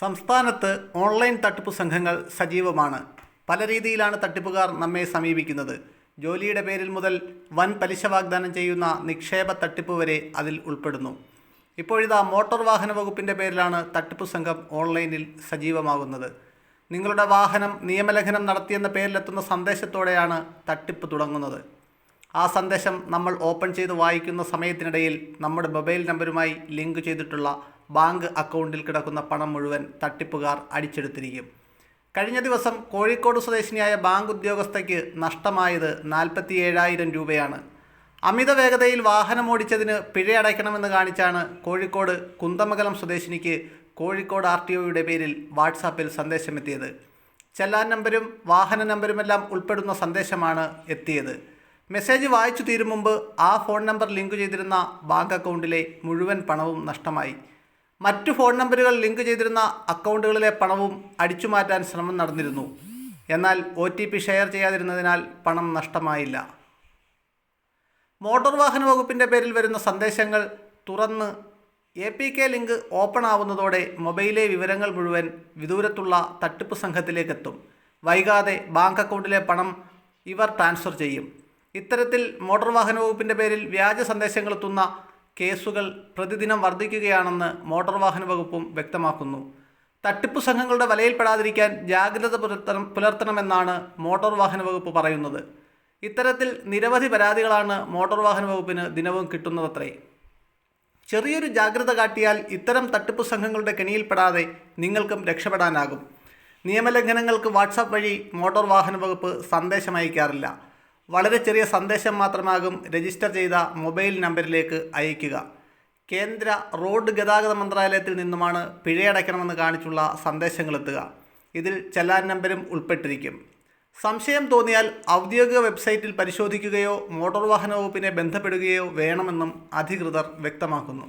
സംസ്ഥാനത്ത് ഓൺലൈൻ തട്ടിപ്പ് സംഘങ്ങൾ സജീവമാണ്. പല രീതിയിലാണ് തട്ടിപ്പുകാർ നമ്മെ സമീപിക്കുന്നത്. ജോലിയുടെ പേരിൽ മുതൽ വൻ പലിശ വാഗ്ദാനം ചെയ്യുന്ന നിക്ഷേപ തട്ടിപ്പ് വരെ അതിൽ ഉൾപ്പെടുന്നു. ഇപ്പോഴിതാ മോട്ടോർ വാഹന വകുപ്പിന്റെ പേരിലാണ് തട്ടിപ്പ് സംഘം ഓൺലൈനിൽ സജീവമാകുന്നത്. നിങ്ങളുടെ വാഹനം നിയമലംഘനം നടത്തിയെന്ന പേരിലെത്തുന്ന സന്ദേശത്തോടെയാണ് തട്ടിപ്പ് തുടങ്ങുന്നത്. ആ സന്ദേശം നമ്മൾ ഓപ്പൺ ചെയ്ത് വായിക്കുന്ന സമയത്തിനിടയിൽ നമ്മുടെ മൊബൈൽ നമ്പരുമായി ലിങ്ക് ചെയ്തിട്ടുള്ള ബാങ്ക് അക്കൗണ്ടിൽ കിടക്കുന്ന പണം മുഴുവൻ തട്ടിപ്പുകാർ അടിച്ചെടുത്തിരിക്കും. കഴിഞ്ഞ ദിവസം കോഴിക്കോട് സ്വദേശിനിയായ ബാങ്ക് ഉദ്യോഗസ്ഥയ്ക്ക് നഷ്ടമായത് നാൽപ്പത്തി ഏഴായിരം രൂപയാണ്. അമിത വേഗതയിൽ വാഹനമോടിച്ചതിന് പിഴയടയ്ക്കണമെന്ന് കാണിച്ചാണ് കോഴിക്കോട് കുന്തമംഗലം സ്വദേശിനിക്ക് കോഴിക്കോട് ആർ ടി ഒയുടെ പേരിൽ വാട്സാപ്പിൽ സന്ദേശമെത്തിയത്. ചെല്ലാൻ നമ്പരും വാഹന നമ്പരുമെല്ലാം ഉൾപ്പെടുന്ന സന്ദേശമാണ് എത്തിയത്. മെസ്സേജ് വായിച്ചു തീരും മുമ്പ് ആ ഫോൺ നമ്പർ ലിങ്ക് ചെയ്തിരുന്ന ബാങ്ക് അക്കൗണ്ടിലെ മുഴുവൻ പണവും നഷ്ടമായി. മറ്റു ഫോൺ നമ്പറുകൾ ലിങ്ക് ചെയ്തിരുന്ന അക്കൗണ്ടുകളിലെ പണവും അടിച്ചു മാറ്റാൻ ശ്രമം നടന്നിരുന്നു. എന്നാൽ ഒ ടി പി ഷെയർ ചെയ്യാതിരുന്നതിനാൽ പണം നഷ്ടമായില്ല. മോട്ടോർ വാഹന വകുപ്പിന്റെ പേരിൽ വരുന്ന സന്ദേശങ്ങൾ തുറന്ന് A P K link open ആവുന്നതോടെ മൊബൈലിലെ വിവരങ്ങൾ മുഴുവൻ വിദൂരത്തുള്ള തട്ടിപ്പ് സംഘത്തിലേക്കെത്തും. വൈകാതെ ബാങ്ക് അക്കൗണ്ടിലെ പണം ഇവർ ട്രാൻസ്ഫർ ചെയ്യും. ഇത്തരത്തിൽ മോട്ടോർ വാഹന വകുപ്പിന്റെ പേരിൽ വ്യാജ സന്ദേശങ്ങൾ എത്തുന്ന കേസുകൾ പ്രതിദിനം വർദ്ധിക്കുകയാണെന്ന് മോട്ടോർ വാഹന വകുപ്പും വ്യക്തമാക്കുന്നു. തട്ടിപ്പു സംഘങ്ങളുടെ വലയിൽപ്പെടാതിരിക്കാൻ ജാഗ്രത പുലർത്തണം പുലർത്തണമെന്നാണ് മോട്ടോർ വാഹന വകുപ്പ് പറയുന്നത്. ഇത്തരത്തിൽ നിരവധി പരാതികളാണ് മോട്ടോർ വാഹന വകുപ്പിന് ദിനവും കിട്ടുന്നതത്രേ. ചെറിയൊരു ജാഗ്രത കാട്ടിയാൽ ഇത്തരം തട്ടിപ്പ് സംഘങ്ങളുടെ കെണിയിൽപ്പെടാതെ നിങ്ങൾക്കും രക്ഷപ്പെടാനാകും. നിയമലംഘനങ്ങൾക്ക് വാട്സാപ്പ് വഴി മോട്ടോർ വാഹന വകുപ്പ് സന്ദേശം അയക്കാറില്ല. വളരെ ചെറിയ സന്ദേശം മാത്രമാകും രജിസ്റ്റർ ചെയ്ത മൊബൈൽ നമ്പറിലേക്ക് അയയ്ക്കുക. കേന്ദ്ര റോഡ് ഗതാഗത മന്ത്രാലയത്തിൽ നിന്നുമാണ് പിഴയടയ്ക്കണമെന്ന് കാണിച്ചുള്ള സന്ദേശങ്ങളെത്തുക. ഇതിൽ ചെല്ലാൻ നമ്പരും ഉൾപ്പെട്ടിരിക്കും. സംശയം തോന്നിയാൽ ഔദ്യോഗിക വെബ്സൈറ്റിൽ പരിശോധിക്കുകയോ മോട്ടോർ വാഹന വകുപ്പിനെ ബന്ധപ്പെടുകയോ വേണമെന്നും അധികൃതർ വ്യക്തമാക്കുന്നു.